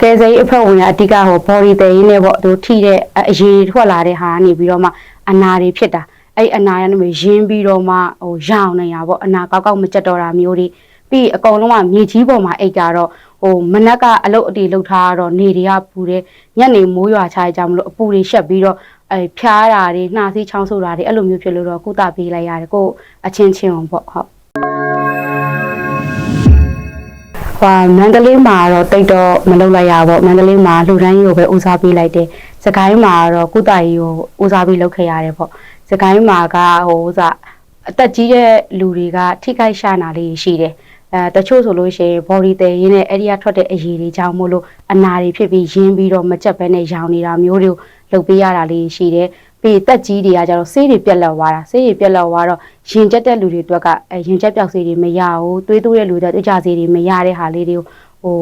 ကဲစိမ်းအဖွဲ့ဝင်ကအတိကဟို body တည်ရင်းနဲ့ပေါ့သူထိတဲ့အရေးထွက်လာတဲ့ဟာကနေပြီးတော့မှအနာတွေဖြစ်တာအဲ့အနာရနေပြီးရင်းပြီးတော့မှဟိုရောင်နေတာပေါ့အနာကောက်ကောက်မကြက်တော့တာမျိုးတွေပြီးအကုန်လုံးကမြေကြီးပေါ်မှာအိတ်ကြတော့ဟိုမနက်ကအလုတ်အတီလှုပ်ထားတော့နေတွေကပူတယ်ညနေမိုးရွာချကြမလို့အပူတွေရှက်ပြီးတော့အဲဖျားတာတွေနှာစီးချောင်းဆိုးတာတွေအဲ့လိုမျိုးဖြစ်လို့တော့ကုသပေးလိုက်ရတယ်ကိုယ်အချင်းချင်းအောင်ပေါ့ဟုတ် ဟိုမန္တလေးမှာတော့တိတ်တော့မလုပ်လိုက်ရပါဘူးမန္တလေးမှာလှူဒန်းကြီးကိုပဲဦးစားပေးလိုက်တယ်စကိုင်းမှာတော့ကုသရေးကိုဦးစားပေးလုပ်ခဲ့ရတယ်ပေါ့စကိုင်းမှာကဟိုဥစားအသက်ကြီးတဲ့လူတွေကထိခိုက်ရှာနာလေးရှိတယ်အဲတချို့ဆိုလို့ရှိရင် body တည်ရင်းနဲ့အဲ့ဒီကထွက်တဲ့အရည်တွေကြောင့်မို့လို့အနာတွေဖြစ်ပြီးရင်းပြီးတော့မကြက်ဘဲနဲ့ရောင်နေတာမျိုးတွေကိုလုပ်ပေးရတာလေးရှိတယ် ပြီးတက်ကြီးတွေကကြတော့ဆေးတွေပြက်လက်သွားတာဆေးတွေပြက်လက်သွားတော့ရင်ကျက်တဲ့လူတွေအတွက်ကအဲရင်ကျက်ပြောက်ဆေးတွေမရဘူးသွေးတိုးတဲ့လူတွေအတွက်ကြဆေးတွေမရတဲ့ဟာလေးတွေကိုဟို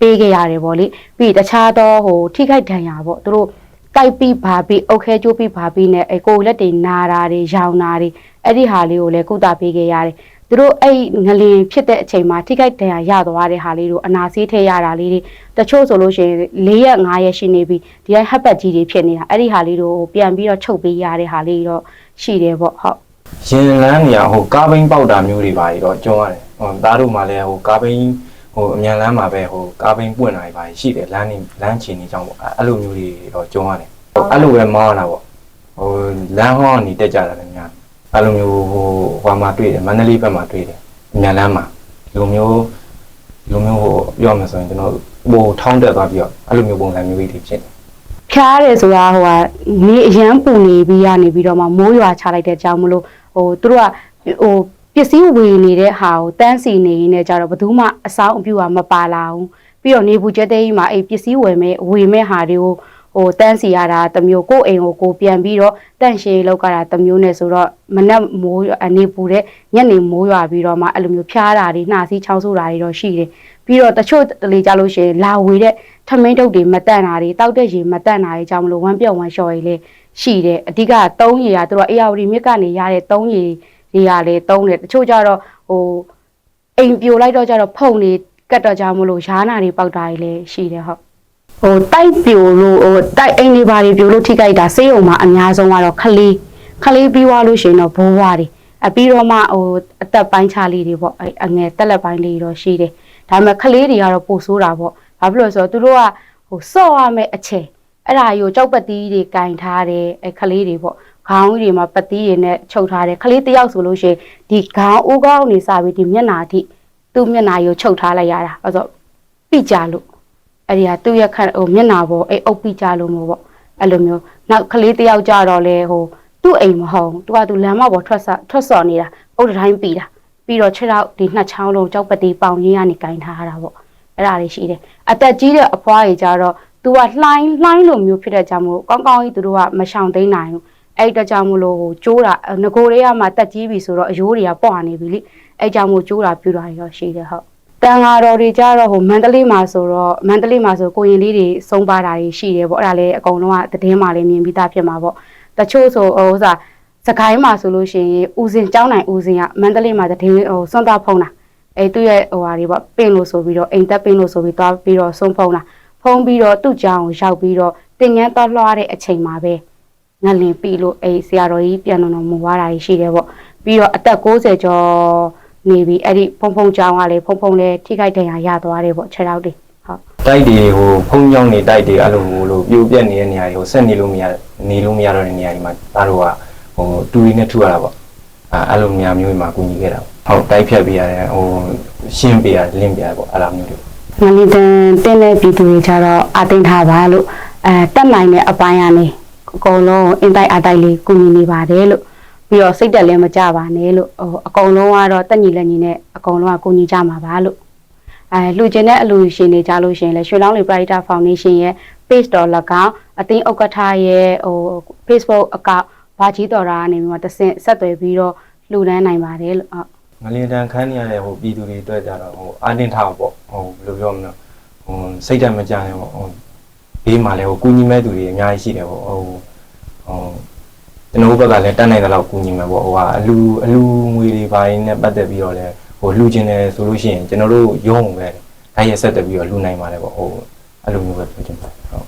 ပေးခဲ့ရတယ်ပေါ့လေပြီးတခြားသောဟိုထိခိုက်ဒဏ်ရာပေါ့သူတို့တိုက်ပြီးပါပြီးအုတ်ခဲကျိုးပြီးပါပြီးနဲ့အဲကိုယ်လက်တွေနာတာတွေရောင်တာတွေအဲ့ဒီဟာလေးကိုလည်းကုသပေးခဲ့ရတယ် သူတို့အဲ့ငလင်ဖြစ်တဲ့အချိန်မှာထိခိုက်ဒဏ်ရာရသွားတဲ့ဟာလေးတို့အနာဆေးထဲရတာလေးတွေတချို့ဆိုလို့ရှိရင်၄ရက်၅ရက်ရှိနေပြီဒီကဟပ်ပတ်ကြီးတွေဖြစ်နေတာအဲ့ဒီဟာလေးတို့ပြန်ပြီးတော့ချုပ်ပေးရတဲ့ဟာလေးတော့ရှိတယ်ပေါ့ဟုတ်ရင်လန်းနေရဟိုကားဘိန်းပေါက်တာမျိုးတွေပါပြီးတော့ကျုံရတယ်ဟိုသားတို့မှလည်းဟိုကားဘိန်းဟိုအမြန်လန်းမှာပဲဟိုကားဘိန်းပွင့်တာတွေပါရှိတယ်လမ်းနေလမ်းချီနေကြောင်းပေါ့အဲ့လိုမျိုးတွေတော့ကျုံရတယ်အဲ့လိုပဲမောင်းရတာပေါ့ဟိုလမ်းဟောင်းနေတက်ကြတာလည်းများ အဲ့လိုမျိုးဟိုဟိုမှာတွေ့တယ်မန္တလေးဘက်မှာတွေ့တယ်အမြန်လန်းမှာလူမျိုးလူမျိုးဟိုပြောမှဆိုရင်ကျွန်တော်ဟိုထောင်းတက်သွားပြီးတော့အဲ့လိုမျိုးပုံစံမျိုးတွေဖြစ်တယ်ဖျားတယ်ဆိုတာဟိုကနေအရန်ပူနေပြီးရနေပြီးတော့မှမိုးရွာချလိုက်တဲ့အကြောင်းမလို့ဟိုသူတို့ကဟိုပစ္စည်းဝေနေတဲ့ဟာကိုတန်းစီနေရင်းနဲ့ကြတော့ဘယ်သူမှအဆောင်အပြူကမပါလာဘူးပြီးတော့နေဘူးကျက်တဲ့ကြီးမှာအဲ့ပစ္စည်းဝယ်မဲ့ဝေမဲ့ဟာတွေကို ဟိုတန်းစီရတာတစ်မျိုးကိုယ့်အိမ်ကိုကိုယ်ပြန်ပြီးတော့တန့်ရှင်းလောက်ကြတာတစ်မျိုးနဲ့ဆိုတော့မနက်မိုးအနေပူတဲ့ညနေမိုးရွာပြီးတော့မှအဲ့လိုမျိုးဖျားတာတွေနှာစီးချောင်းဆိုးတာတွေတော့ရှိတယ်ပြီးတော့တချို့တလေကြလို့ရှိရင်လာဝေတဲ့ထမင်းတုပ်တွေမတန့်တာတွေတောက်တဲ့ရေမတန့်တာတွေကြောင့်မလို့ဝမ်းပြော့ဝမ်းလျှော်ရည်လေးရှိတယ်အဓိကသုံးရည်ကသူတို့အေယာဝတီမြစ်ကနေရတဲ့သုံးရည်တွေကလည်းသုံးတယ်တချို့ကြတော့ဟိုအိမ်ပြိုလိုက်တော့ကြတော့ဖုန်နေကတ်တော့ကြမလို့ရားနာတွေပေါက်တာတွေလည်းရှိတယ်ဟုတ် ဟိုတိုက်ပြိုလို့ဟိုတိုက်အိမ်တွေဘာတွေပြိုလို့ထိခိုက်တာဆေးရုံမှာအများဆုံးကတော့ခလေးခလေးပြီးသွားလို့ရှိရင်တော့ဘိုးဝါတွေအပြီးတော့မှဟိုအသက်ပိုင်းခြားလေးတွေပေါ့အဲအငယ်တက်လက်ပိုင်းလေးတွေတော့ရှိတယ်ဒါပေမဲ့ခလေးတွေကတော့ပိုဆိုးတာပေါ့ဘာဖြစ်လို့လဲဆိုတော့သူတို့ကဟိုစော့ရမယ့်အချိန်အဲ့ဒါကြီးကိုကြောက်ပတ်တီးတွေကင်ထားတယ်အဲခလေးတွေပေါ့ခေါင်းကြီးတွေမှာပတ်တီးတွေနဲ့ချုပ်ထားတယ်ခလေးတစ်ယောက်ဆိုလို့ရှိရင်ဒီခေါင်းဦးခေါင်းနေစပြီးဒီမျက်နှာအထိသူ့မျက်နှာကြီးကိုချုပ်ထားလိုက်ရတာအဲ့ဆိုပြကြလို့ အဲ့ဒီဟာသူ့ရဲ့ခက်ဟိုမျက်နာပေါ်အဲ့အုပ်ပိကြလို့မို့ပေါ့အဲ့လိုမျိုးနောက်ကလေးတယောက်ကြတော့လေဟိုသူ့အိမ်မဟုတ်သူကသူလမ်းမပေါ်ထွက်ဆထွက်စော်နေတာအုတ်တိုင်းပြီးတာပြီးတော့ခြေထောက်ဒီနှစ်ချောင်းလုံးကြောက်ပတိပေါင်ရင်းကနေကင်ထားတာပေါ့အဲ့ဒါလေးရှိတယ်အသက်ကြီးတဲ့အဖွားကြီးကြတော့သူကလှိုင်းလှိုင်းလိုမျိုးဖြစ်တဲ့ကြောင့်မို့ကောင်းကောင်းကြီးသူတို့ကမရှောင်သိမ်းနိုင်ဘူးအဲ့တကြောင့်မို့လို့ဟိုကျိုးတာငကိုတွေကမှတက်ကြီးပြီဆိုတော့အယိုးတွေကပွားနေပြီလေအဲ့ကြောင့်မို့ကျိုးတာပြူတာတွေတော့ရှိတယ်ဟုတ်တ န်ဃာတော်တွေကြတော့ဟိုမန္တလေးမှာဆိုတော့မန္တလေးမှာဆိုကိုရင်လေးတွေစုံပါတာတွေရှိတယ်ပေါ့အဲ့ဒါလည်းအကုန်လုံးကသတင်းမှလည်းမြင်ပြီးသားဖြစ်မှာပေါ့တချို့ဆိုဟိုဥစားစကိုင်းမှာဆိုလို့ရှိရင်ဦးစင်ကျောင်းနိုင်ဦးစင်ကမန္တလေးမှာသတင်းဟိုစွန့်သွားဖုံးတာအဲ့သူ့ရဲ့ဟိုဟာတွေပေါ့ပင့်လို့ဆိုပြီးတော့အိမ်သက်ပင့်လို့ဆိုပြီးသွားပြီးတော့စွန့်ဖုံးတာဖုံးပြီးတော့သူ့ကျောင်းကိုရောက်ပြီးတော့တင်ငန်းသွားလွှားတဲ့အချိန်မှာပဲငလင်ပြီလို့အဲ့ဆရာတော်ကြီးပြန်တော်မူသွားတာရှိတယ်ပေါ့ပြီးတော့အသက်60ကျော် နေပြီအဲ့ဒီဖုံဖုံကျောင်းကလည်းဖုံဖုံလည်းထိခိုက်ဒဏ်ရာရသွားတယ်ပေါ့ခြေထောက်တွေဟုတ်တိုက်တွေဟိုဖုံးကြောင်းနေတိုက်တွေအဲ့လိုဟိုလိုပြိုပြက်နေတဲ့နေရာတွေဟိုဆက်နေလို့မရနေလို့မရတော့တဲ့နေရာတွေမှာသားတို့ကဟိုတူရီနဲ့ထူရတာပေါ့အဲအဲ့လိုနေရာမျိုးတွေမှာကူညီခဲ့တာပေါ့ဟုတ်တိုက်ဖြတ်ပေးရတယ်ဟိုရှင်းပေးရတယ်လင်းပေးရတယ်ပေါ့အဲ့လိုမျိုးတွေငလင်တန်တင်းတဲ့ပြည်သူတွေကြတော့အသိထားပါလို့အဲတက်နိုင်တဲ့အပိုင်းကနေအကုန်လုံးအင်တိုက်အတိုက်လေးကူညီနေပါတယ်လို့ ပြီးတော့စိတ်တက်လည်းမကြပါနဲ့လို့ဟိုအကုန်လုံးကတော့တက်ညီလက်ညီနဲ့အကုန်လုံးကကူညီကြမှာပါလို့အဲလူကျင်တဲ့အလူရှင်တွေကြလို့ရှရင်လဲရွှေလောင်းလေး Brighter Foundation ရဲ့ page တော်၎င်းအသိဥက္ကဋ္ဌရဲ့ဟို Facebook account ဘာကြီးတော်တာကနေပြီးတော့တဆင့်ဆက်သွယ်ပြီးတော့လှူဒန်းနိုင်ပါတယ်လို့ဟုတ်ငလျင်တန်ခန်းနေရတဲ့ဟိုပြည်သူတွေအတွက်ကြတော့ဟိုအာတင်ထားပေါ့ဟိုဘယ်လိုပြောမလဲဟိုစိတ်ဓာတ်မကြနဲ့ပေါ့ဟိုဘေးမှာလည်းဟိုကူညီမဲ့သူတွေအများကြီးရှိတယ်ပေါ့ဟိုဟို ကျွန်တော်တို့ဘက်ကလည်းတတ်နိုင်တဲ့လောက်ကူညီမယ်ပေါ့ဟိုကအလူအလူငွေတွေပိုင်းနဲ့ပတ်သက်ပြီးတော့လည်းဟိုလှူကျင်တယ်ဆိုလို့ရှိရင်ကျွန်တော်တို့ရုံးပဲဒါရက်ဆက်တက်ပြီးတော့လှူနိုင်ပါတယ်ပေါ့ဟိုအဲ့လိုမျိုးပဲပြောချင်ပါတယ်ဟုတ်